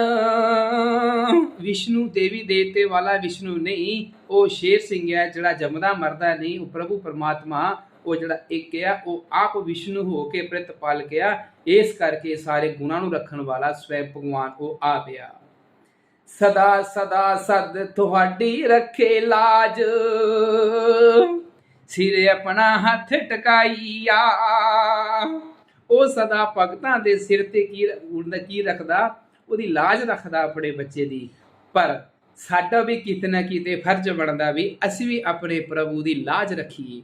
ਵਿਸ਼ਨੂੰ ਦੇਵੀ ਦੇਵਤੇ ਵਾਲਾ ਵਿਸ਼ਨੂੰ ਨਹੀਂ, ਉਹ ਸ਼ੇਰ ਸਿੰਘ ਹੈ ਜਿਹੜਾ ਜੰਮਦਾ ਮਰਦਾ ਨਹੀਂ, ਉਹ ਪ੍ਰਭੂ ਪਰਮਾਤਮਾ, ਉਹ ਜਿਹੜਾ ਇੱਕ ਆ, ਉਹ ਆਪ ਵਿਸ਼ਨੂੰ ਹੋ ਕੇ ਪ੍ਰਤਪਾਲ ਗਿਆ ਇਸ ਕਰਕੇ ਸਾਰੇ ਗੁਣਾਂ ਨੂੰ ਰੱਖਣ ਵਾਲਾ ਸਵੈ ਭਗਵਾਨ ਉਹ ਆਪ ਆ ਸਦਾ ਸਦਾ ਸਦ ਤੁਹਾਡੀ ਰੱਖੇ ਲਾਜ। ਸਿਰੇ ਆਪਣਾ ਹੱਥ ਟਕਾਈਆ। ਉਹ ਸਦਾ ਭਗਤਾਂ ਦੇ ਸਿਰ ਤੇ ਕੀ ਉਹਦਾ ਕੀ ਰੱਖਦਾ? ਉਹਦੀ ਲਾਜ ਰੱਖਦਾ ਆਪਣੇ ਬੱਚੇ ਦੀ। ਪਰ ਸਾਡਾ ਵੀ ਕਿਤੇ ਨਾ ਕਿਤੇ ਫਰਜ਼ ਬਣਦਾ ਵੀ ਅਸੀਂ ਵੀ ਆਪਣੇ ਪ੍ਰਭੂ ਦੀ ਲਾਜ ਰੱਖੀਏ।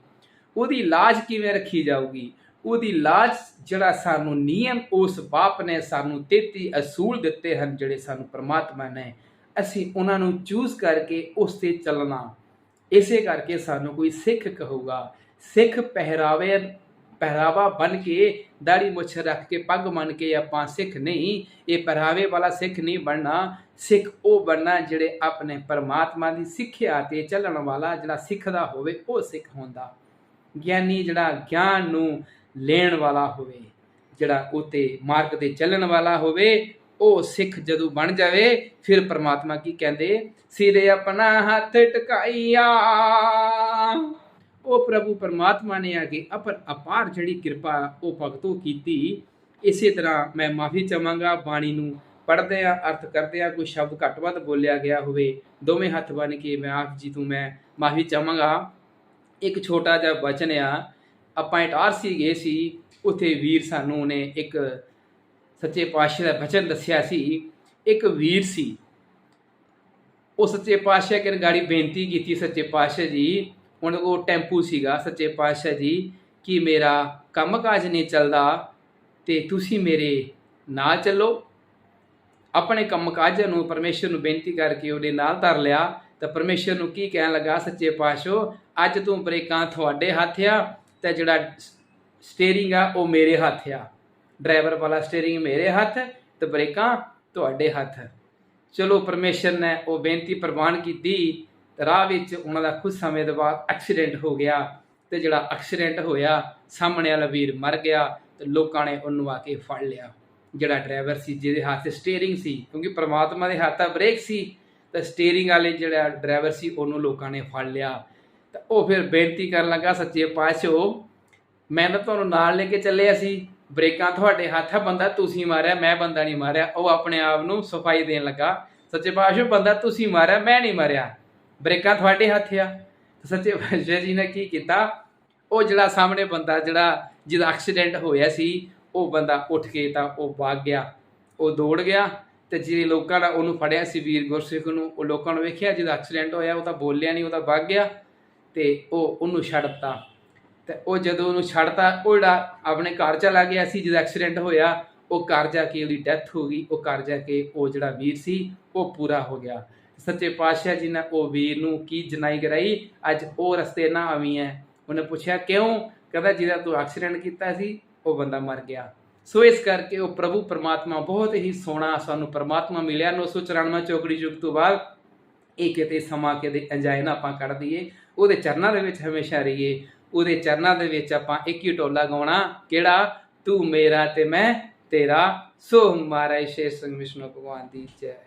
ਉਹਦੀ ਲਾਜ ਕਿਵੇਂ ਰੱਖੀ ਜਾਊਗੀ? ਉਹਦੀ ਲਾਜ ਜਿਹੜਾ ਸਾਨੂੰ ਨਿਯਮ, ਉਸ ਬਾਪ ਨੇ ਸਾਨੂੰ 33 ਅਸੂਲ ਦਿੱਤੇ ਹਨ, ਜਿਹੜੇ ਸਾਨੂੰ ਪ੍ਰਮਾਤਮਾ ਨੇ ਅਸੀਂ ਉਹਨਾਂ ਨੂੰ ਚੂਜ਼ ਕਰਕੇ ਉਸ ਤੇ ਚੱਲਣਾ। ਇਸੇ ਕਰਕੇ ਸਾਨੂੰ ਕੋਈ ਸਿੱਖ ਕਹੂਗਾ, ਸਿੱਖ ਪਹਿਰਾਵੇ, ਪਹਿਰਾਵਾ ਬਨ ਕੇ, ਦਾੜੀ ਮੁੱਛ ਰੱਖ ਕੇ, ਪੱਗ ਮੰਨ ਕੇ ਆਪਾਂ ਸਿੱਖ ਨਹੀਂ, ਇਹ ਪਹਿਰਾਵੇ ਵਾਲਾ ਸਿੱਖ ਨਹੀਂ ਬਣਨਾ। ਸਿੱਖ ਉਹ ਬਣਨਾ ਜਿਹੜੇ ਆਪਣੇ ਪਰਮਾਤਮਾ ਦੀ ਸਿੱਖਿਆ ਤੇ ਚੱਲਣ ਵਾਲਾ ਜਿਹੜਾ ਸਿੱਖਦਾ ਹੋਵੇ, ਉਹ ਸਿੱਖ ਹੁੰਦਾ। ਗਿਆਨੀ ਜਿਹੜਾ ਗਿਆਨ ਨੂੰ ਲੈਣ ਵਾਲਾ ਹੋਵੇ, ਜਿਹੜਾ ਉਤੇ ਮਾਰਗ ਤੇ ਚੱਲਣ ਵਾਲਾ ਹੋਵੇ, ਉਹ ਸਿੱਖ ਜਦੋਂ ਬਣ ਜਾਵੇ, ਫਿਰ ਪ੍ਰਮਾਤਮਾ ਕੀ ਕਹਿੰਦੇ? ਸਿਰੇ ਆਪਣਾ ਹੱਥ ਟਿਕਾਈਆ ਉਹ ਪ੍ਰਭੂ ਪਰਮਾਤਮਾ ਨੇ ਅਗੇ ਅਪਰ ਅਪਾਰ ਜਿਹੜੀ ਕਿਰਪਾ ਉਹ ਭਗਤੋ ਕੀਤੀ, ਇਸੇ ਤਰ੍ਹਾਂ ਮੈਂ ਮਾਫੀ ਚਾਹਾਂਗਾ, ਬਾਣੀ ਨੂੰ ਪੜ੍ਹਦੇ ਆ ਅਰਥ ਕਰਦੇ ਆ ਕੋਈ ਸ਼ਬਦ ਘੱਟ ਵੱਧ ਬੋਲਿਆ ਗਿਆ ਹੋਵੇ, ਦੋਵੇਂ ਹੱਥ ਬਨ ਕੇ ਮੈਂ ਆਪ ਜੀ ਤੋਂ ਮੈਂ ਮਾਫੀ ਚਾਹਾਂਗਾ। ਇੱਕ ਛੋਟਾ ਜਿਹਾ ਬਚਨ ਆ ਆਪਾਂ ਇਟਾਰਸੀ ਗਏ ਸੀ ਉੱਥੇ ਵੀਰ ਸਾਨੂੰ ਨੇ ਇੱਕ ਸੱਚੇ ਪਾਤਸ਼ਾਹ ਦਾ ਬਚਨ ਦੱਸਿਆ ਸੀ। ਇੱਕ ਵੀਰ ਸੀ। ਉਹ ਸੱਚੇ ਪਾਤਸ਼ਾਹ ਕਿਨ ਗਾੜੀ ਬੇਨਤੀ ਕੀਤੀ ਸੱਚੇ ਪਾਤਸ਼ਾਹ ਜੀ? ਹੁਣ ਉਹ ਟੈਂਪੂ ਸੀਗਾ, ਸੱਚੇ ਪਾਤਸ਼ਾਹ ਜੀ, ਕਿ ਮੇਰਾ ਕੰਮਕਾਜ ਨਹੀਂ ਚੱਲਦਾ ਤੇ ਤੁਸੀਂ ਮੇਰੇ ਨਾਲ ਚੱਲੋ। ਆਪਣੇ ਕੰਮਕਾਜਾਂ ਨੂੰ ਪਰਮੇਸ਼ਰ ਨੂੰ ਬੇਨਤੀ ਕਰਕੇ ਉਹਦੇ ਨਾਲ ਧਰ ਲਿਆ। ਤਾਂ ਪਰਮੇਸ਼ਰ ਨੂੰ ਕੀ ਕਹਿਣ ਲੱਗਾ? ਸੱਚੇ ਪਾਤਸ਼ਾਹ, ਅੱਜ ਤੂੰ ਬਰੇਕਾਂ ਤੁਹਾਡੇ ਹੱਥ ਆ। ਤੇ ਜਿਹੜਾ ਸਟੀਅਰਿੰਗ ਆ, ਉਹ ਮੇਰੇ ਹੱਥ ਆ। ਡਰਾਈਵਰ ਵਾਲਾ ਸਟੀਅਰਿੰਗ ਮੇਰੇ ਹੱਥ, ਤੇ ਬ੍ਰੇਕਾਂ ਤੁਹਾਡੇ ਹੱਥ। ਚਲੋ, ਪਰਮੇਸ਼ਰ ਨੇ ਉਹ ਬੇਨਤੀ ਪ੍ਰਵਾਨ ਕੀਤੀ ਰਾਹ ਵਿੱਚ ਉਹਨਾਂ ਦਾ ਕੁਝ ਸਮੇਂ ਤੋਂ ਬਾਅਦ ਐਕਸੀਡੈਂਟ ਹੋ ਗਿਆ, ਤੇ ਜਿਹੜਾ ਐਕਸੀਡੈਂਟ ਹੋਇਆ, ਸਾਹਮਣੇ ਵਾਲਾ ਵੀਰ ਮਰ ਗਿਆ, ਤੇ ਲੋਕਾਂ ਨੇ ਉਹਨੂੰ ਆ ਕੇ ਫੜ ਲਿਆ। ਜਿਹੜਾ ਡਰਾਈਵਰ ਸੀ, ਜਿਹਦੇ ਹੱਥ ਸਟੀਅਰਿੰਗ ਸੀ, ਕਿਉਂਕਿ ਪ੍ਰਮਾਤਮਾ ਦੇ ਹੱਥ ਆ ਬ੍ਰੇਕ ਸੀ, ਤਾਂ ਸਟੀਅਰਿੰਗ ਵਾਲੇ ਜਿਹੜਾ ਡਰਾਈਵਰ ਸੀ, ਉਹਨੂੰ ਲੋਕਾਂ ਨੇ ਫੜ ਲਿਆ। ਤਾਂ ਉਹ ਫਿਰ ਬੇਨਤੀ ਕਰਨ ਲੱਗਾ, ਸੱਚੇ ਪਾਤਸ਼ਾਹ, ਮੈਂ ਤਾਂ ਤੁਹਾਨੂੰ ਨਾਲ ਲੈ ਕੇ ਚੱਲਿਆ ਸੀ। ਬ੍ਰੇਕਾਂ ਤੁਹਾਡੇ ਹੱਥ ਆ ਬੰਦਾ, ਤੁਸੀਂ ਮਾਰਿਆ, ਮੈਂ ਬੰਦਾ ਨਹੀਂ ਮਾਰਿਆ। ਉਹ ਆਪਣੇ ਆਪ ਨੂੰ ਸਫ਼ਾਈ ਦੇਣ ਲੱਗਾ। ਸੱਚੇ ਪਾਤਸ਼ਾਹ, ਬੰਦਾ ਤੁਸੀਂ ਮਾਰਿਆ, ਮੈਂ ਨਹੀਂ ਮਾਰਿਆ। ਬ੍ਰੇਕਾਂ ਤੁਹਾਡੇ ਹੱਥ ਆ। ਸੱਚੇ ਪਾਤਸ਼ਾਹ ਜੀ ਨੇ ਕੀ ਕੀਤਾ? ਉਹ ਜਿਹੜਾ ਸਾਹਮਣੇ ਬੰਦਾ, ਜਿਹੜਾ ਜਿਹਦਾ ਐਕਸੀਡੈਂਟ ਹੋਇਆ ਸੀ, ਉਹ ਬੰਦਾ ਉੱਠ ਕੇ ਤਾਂ ਉਹ ਭੱਗ ਗਿਆ। ਉਹ ਦੌੜ ਗਿਆ ਤੇ ਜਿਹੜੇ ਲੋਕਾਂ ਨੇ ਉਹਨੂੰ ਫੜਿਆ ਸੀ, ਵੀਰ ਗੁਰਸਿੱਖ ਨੂੰ, ਉਹ ਲੋਕਾਂ ਨੂੰ ਵੇਖਿਆ, ਜਿਹਦਾ ਐਕਸੀਡੈਂਟ ਹੋਇਆ, ਉਹ ਤਾਂ ਬੋਲਿਆ ਨਹੀਂ, ਉਹ ਤਾਂ ਭੱਗ ਗਿਆ। ਤੇ ਉਹ ਉਹਨੂੰ ਛੱਡਤਾ। ਤੇ ਉਹ ਜਦੋਂ ਉਹਨੂੰ ਛੱਡਤਾ, ਉਹ ਜਿਹੜਾ ਆਪਣੇ ਘਰ ਚਲਾ ਗਿਆ ਸੀ ਜਿਹਦਾ ਐਕਸੀਡੈਂਟ ਹੋਇਆ, ਉਹ ਘਰ ਜਾ ਕੇ ਉਹਦੀ ਡੈਥ ਹੋ ਗਈ। ਉਹ ਘਰ ਜਾ ਕੇ ਉਹ ਜਿਹੜਾ ਵੀਰ ਸੀ, ਉਹ ਪੂਰਾ ਹੋ ਗਿਆ। ਸੱਚੇ ਪਾਤਸ਼ਾਹ ਜੀ ਨੇ ਉਹ ਵੀਰ ਨੂੰ ਕੀ ਜਨਾਈ ਕਰਾਈ? ਅੱਜ ਉਹ ਰਸਤੇ ਨਾ ਆਵੀ ਹੈ ਉਹਨੇ ਪੁੱਛਿਆ, ਕਿਉਂ? ਕਹਿੰਦਾ, ਜਿਹਦਾ ਤੂੰ ਐਕਸੀਡੈਂਟ ਕੀਤਾ ਸੀ, ਉਹ ਬੰਦਾ ਮਰ ਗਿਆ। ਸੋ ਇਸ ਕਰਕੇ ਉਹ ਪ੍ਰਭੂ ਪਰਮਾਤਮਾ ਬਹੁਤ ਹੀ ਸੋਹਣਾ ਸਾਨੂੰ ਪਰਮਾਤਮਾ ਮਿਲਿਆ। 994 ਚੌਕੜੀ ਯੁੱਗ ਤੋਂ ਬਾਅਦ ਇਹ ਕਿਤੇ ਸਮਾਂ ਕਿਤੇ ਅੰਜਾਏ ਨਾ ਆਪਾਂ ਕੱਢ ਦਈਏ। ਉਹਦੇ ਚਰਨਾਂ ਦੇ ਵਿੱਚ ਹਮੇਸ਼ਾ ਰਹੀਏ, ਉਹਦੇ ਚਰਨਾਂ ਦੇ ਵਿੱਚ ਆਪਾਂ ਇੱਕ ਹੀ ਟੋਲਾ ਗਾਉਣਾ, ਕਿਹੜਾ? ਤੂੰ ਮੇਰਾ ਤੇ ਮੈਂ ਤੇਰਾ, ਸੋ ਮਹਾਰਾਜ ਸ਼ੇਰ ਸਿੰਘ ਵਿਸ਼ਨੂੰ ਭਗਵਾਨ ਦੀ ਜੈ।